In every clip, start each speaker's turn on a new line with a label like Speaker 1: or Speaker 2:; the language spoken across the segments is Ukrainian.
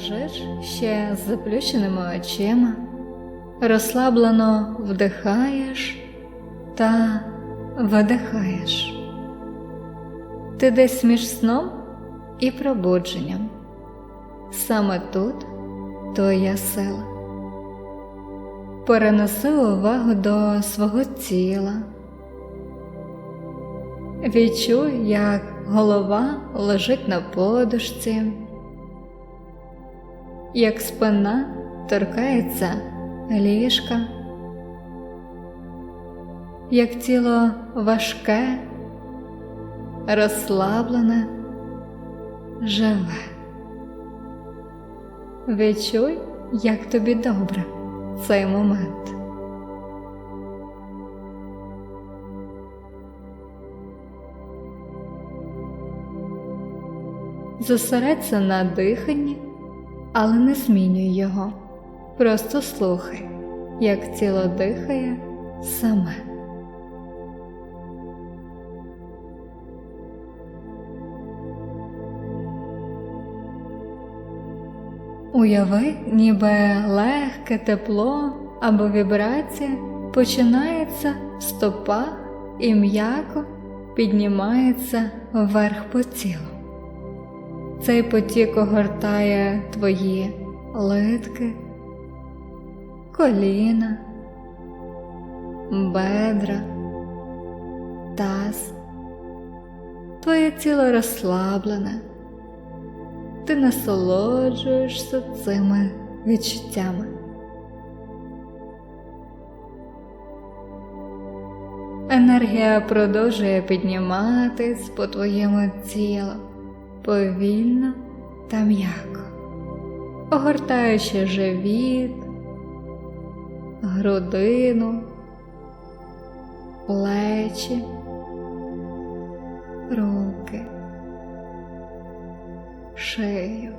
Speaker 1: лежиш ще з заплющеними очима, розслаблено вдихаєш та видихаєш. Ти десь між сном і пробудженням. Саме тут твоя сила. Перенеси увагу до свого тіла. Відчуй, як голова лежить на подушці, як спина торкається ліжка, як тіло важке, розслаблене, живе. Відчуй, як тобі добре цей момент. Зосередься на диханні, але не змінюй його. Просто слухай, як тіло дихає саме. Уяви, ніби легке тепло або вібрація починається в стопах і м'яко піднімається вверх по тілу. Цей потік огортає твої литки, коліна, бедра, таз. Твоє тіло розслаблене. Ти насолоджуєшся цими відчуттями. Енергія продовжує підніматись по твоєму тілу повільно та м'яко, огортаючи живіт, грудину, плечі, руки, шию.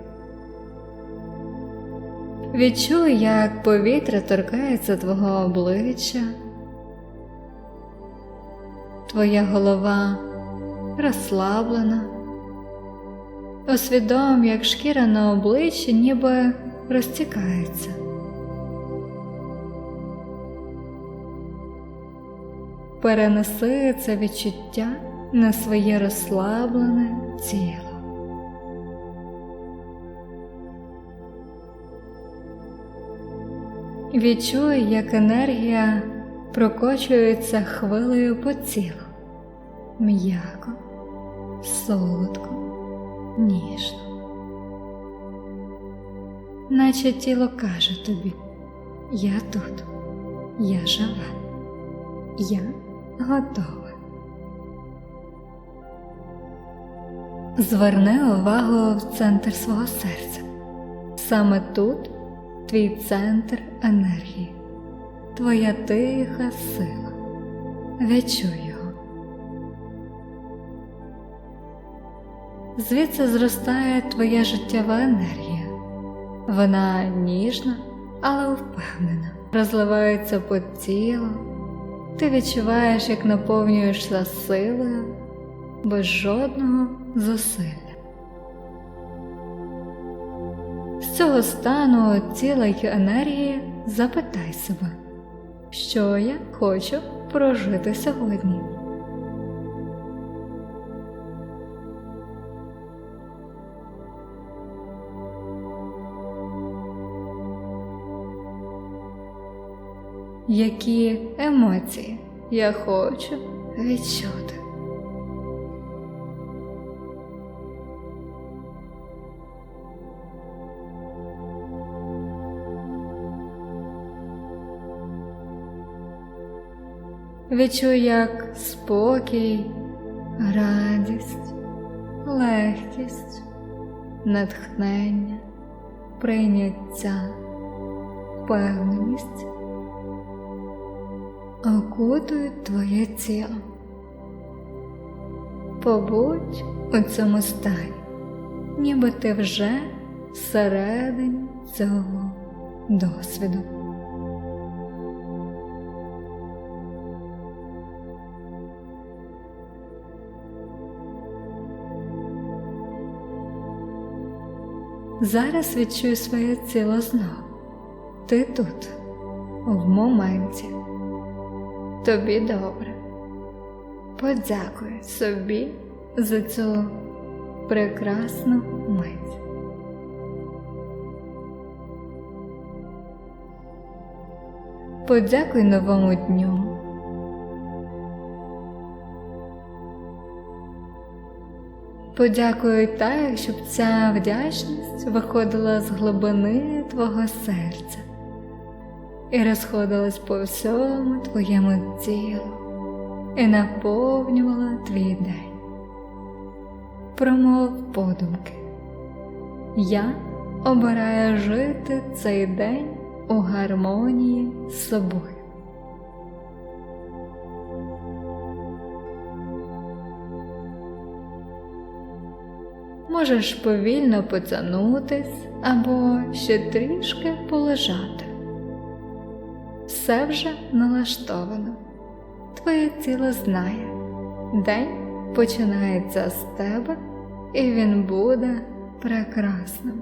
Speaker 1: Відчуй, як повітря торкається твого обличчя, твоя голова розслаблена. Усвідом, як шкіра на обличчі ніби розтікається. Перенеси це відчуття на своє розслаблене тіло. Відчуй, як енергія прокочується хвилею по тілу, м'яко, солодко ніжно, наче тіло каже тобі, я тут, я жива, я готова. Зверни увагу в центр свого серця. Саме тут твій центр енергії, твоя тиха сила. Відчуй Звідси зростає твоя життєва енергія. Вона ніжна, але впевнена, розливається по тілу. Ти відчуваєш, як наповнюєшся силою без жодного зусилля. З цього стану й енергії запитай себе, що я хочу прожити сьогодні. Які емоції я хочу відчути. Відчуй, як спокій, радість, легкість, натхнення, прийняття, впевненість окутують твоє тіло. Побудь у цьому стані, ніби ти вже всередині цього досвіду. Зараз відчуй своє тіло знов. Ти тут, в моменті. Тобі добре. Подякуй собі за цю прекрасну мить. Подякуй новому дню. Подякуй так, щоб ця вдячність виходила з глибини твого серця і розходилась по всьому твоєму тілу і наповнювала твій день. Промов подумки. Я обираю жити цей день у гармонії з собою. Можеш повільно потягнутись або ще трішки полежати. Все вже налаштовано. Твоє тіло знає, день починається з тебе, і він буде прекрасним.